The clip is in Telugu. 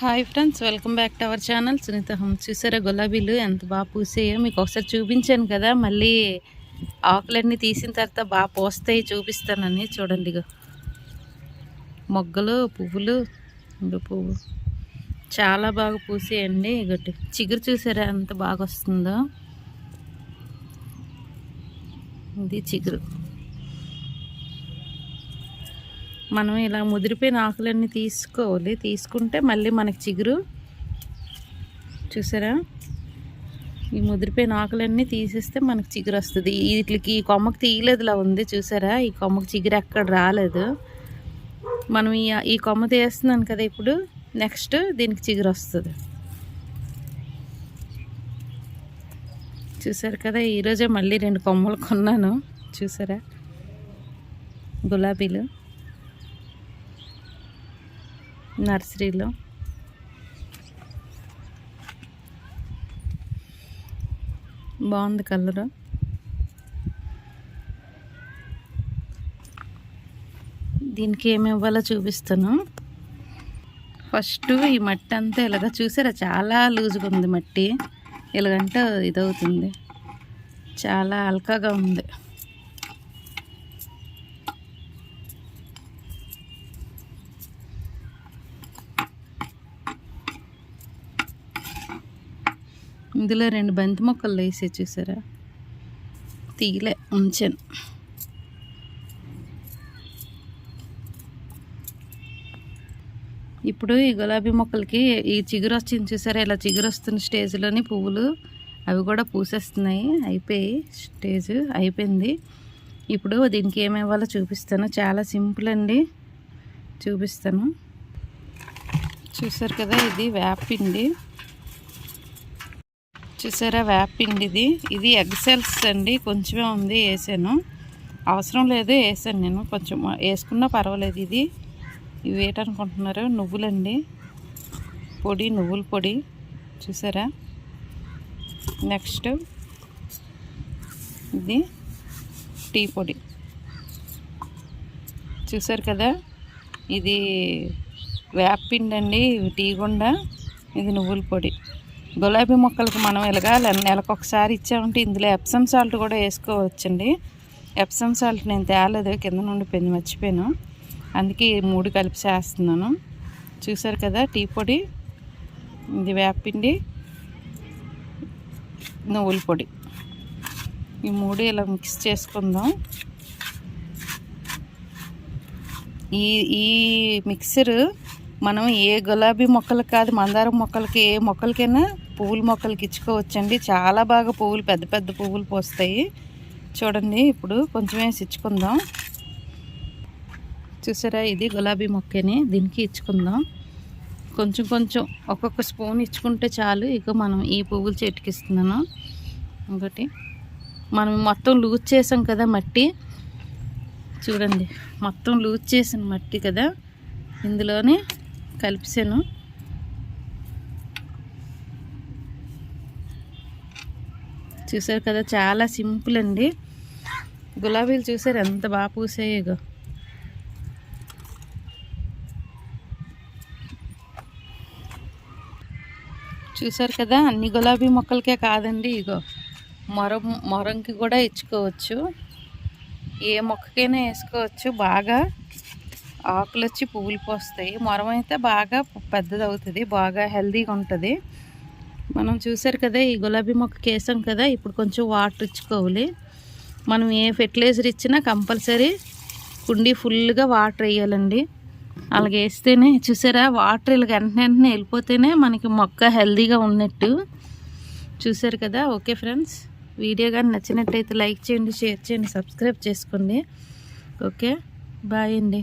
Hi friends welcome back to our channel Sunitha home చూసారా గులాబీలు ఎంత బాగా పూసాయో మీకు ఒకసారి చూపించాను కదా మళ్ళీ ఆకులన్నీ తీసిన తర్వాత బాగా పోస్తాయి చూపిస్తానని చూడండి మొగ్గలు పువ్వులు ఇంకా పువ్వు. చాలా బాగా పూసాయండి ఇగటి చిగురు చూసారా ఎంత బాగా వస్తుందో ఇది చిగురు. మనం ఇలా ముదిరిపోయిన ఆకులన్నీ తీసుకోవాలి. తీసుకుంటే మళ్ళీ మనకి చిగురు. చూసారా? ఈ ముదిరిపోయిన ఆకులన్నీ తీసేస్తే మనకు చిగురు వస్తుంది. వీటికి ఈ కొమ్మకి తీయలేదులా ఉంది. చూసారా? ఈ కొమ్మకి చిగురు ఎక్కడ రాలేదు. మనం ఈ ఈ కొమ్మ తీస్తున్నాను కదా ఇప్పుడు. నెక్స్ట్ దీనికి చిగురు వస్తుంది. చూసారు కదా? ఈరోజే మళ్ళీ రెండు కొమ్మలు కొన్నాను. చూసారా? గులాబీలు. నర్సరీలో. బాగుంది కలరు. దీనికి ఏమి ఇవ్వాలో చూపిస్తాను. ఫస్ట్ ఈ మట్టి అంతా ఇలాగ చూసారా? చాలా లూజ్గా ఉంది మట్టి. ఇలాగంటే ఇదవుతుంది. చాలా అల్కాగా ఉంది. ఇందులో రెండు బంతి మొక్కలు వేసే చూసారా? తీలే ఉంచాను. ఇప్పుడు ఈ గులాబీ మొక్కలకి ఈ చిగురు వచ్చింది చూసారా? ఇలా చిగురు వస్తున్న స్టేజ్లోని పువ్వులు అవి కూడా పూసేస్తున్నాయి. అయిపోయి స్టేజ్ అయిపోయింది. ఇప్పుడు దీనికి ఏమి ఇవ్వాలో చూపిస్తాను. చాలా సింపుల్ అండి. చూపిస్తాను. చూసారు కదా ఇది వేపిండి చూసారా వ్యాపిండి ఇది. ఇది ఎగ్సెల్స్ అండి. కొంచెమే ఉంది వేసాను. అవసరం లేదు వేసాను నేను. కొంచెం వేసుకున్నా పర్వాలేదు ఇది. ఇవి ఏంటనుకుంటున్నారు? నువ్వులండి. పొడి నువ్వుల పొడి. చూసారా? నెక్స్ట్ ఇది టీ పొడి. చూసారు కదా? ఇది వేపిండి అండి. టీ గుండ. ఇది నువ్వుల పొడి. గులాబీ మొక్కలకి మనం ఇలాగా నెలకు ఒకసారి ఇచ్చామంటే ఇందులో ఎప్సమ్ సాల్ట్ కూడా వేసుకోవచ్చండి. ఎప్సమ్ సాల్ట్ నేను తేలేదు కింద నుండి పెంది మర్చిపోయాను. అందుకే మూడు కలిపి చేస్తున్నాను. చూసారు కదా టీ పొడి ఇది వేపిండి నువ్వుల పొడి. ఈ మూడు ఇలా మిక్స్ చేసుకుందాం. ఈ ఈ మిక్సరు మనం ఏ గులాబీ మొక్కలకు కాదు మందారం మొక్కలకి ఏ మొక్కలకైనా పువ్వుల మొక్కలకి ఇచ్చుకోవచ్చండి. చాలా బాగా పువ్వులు పెద్ద పెద్ద పువ్వులు పోస్తాయి. చూడండి ఇప్పుడు కొంచెం వేసి ఇచ్చుకుందాం. చూసారా ఇది గులాబీ మొక్కని దీనికి ఇచ్చుకుందాం. కొంచెం కొంచెం ఒక్కొక్క స్పూన్ ఇచ్చుకుంటే చాలు. ఇక మనం ఈ పువ్వులు చెట్టుకిస్తున్నాను ఇంకోటి మనం మొత్తం లూజ్ చేసాం కదా మట్టి. చూడండి మొత్తం లూజ్ చేసిన మట్టి కదా. ఇందులోనే కలిపిసాను. చూసారు కదా చాలా సింపుల్ అండి. గులాబీలు చూసారు ఎంత బాగా పూసాయో చూసారు కదా అన్ని గులాబీ మొక్కలకే కాదండి ఇగో. మొరం మొరంకి కూడా ఇచ్చుకోవచ్చు. ఏ మొక్కకైనా వేసుకోవచ్చు బాగా. ఆకులు వచ్చి పువ్వులు పోస్తాయి. మొరం అయితే బాగా పెద్దది అవుతుంది బాగా హెల్తీగా ఉంటుంది. మనం చూసారు కదా ఈ గులాబీ మొక్క కేసాం కదా ఇప్పుడు కొంచెం వాటర్ ఇచ్చుకోవాలి. మనం ఏ ఫెర్టిలైజర్ ఇచ్చినా కంపల్సరీ కుండీ ఫుల్గా వాటర్ వేయాలండి. అలాగే వేస్తేనే చూసారా వాటర్ ఇలా వెంటనే వెంటనే వెళ్ళిపోతేనే మనకి మొక్క హెల్తీగా ఉన్నట్టు. చూసారు కదా ఓకే ఫ్రెండ్స్. వీడియో కానీ నచ్చినట్టయితే లైక్ చేయండి షేర్ చేయండి సబ్స్క్రైబ్ చేసుకోండి. ఓకే బాయ్ అండి.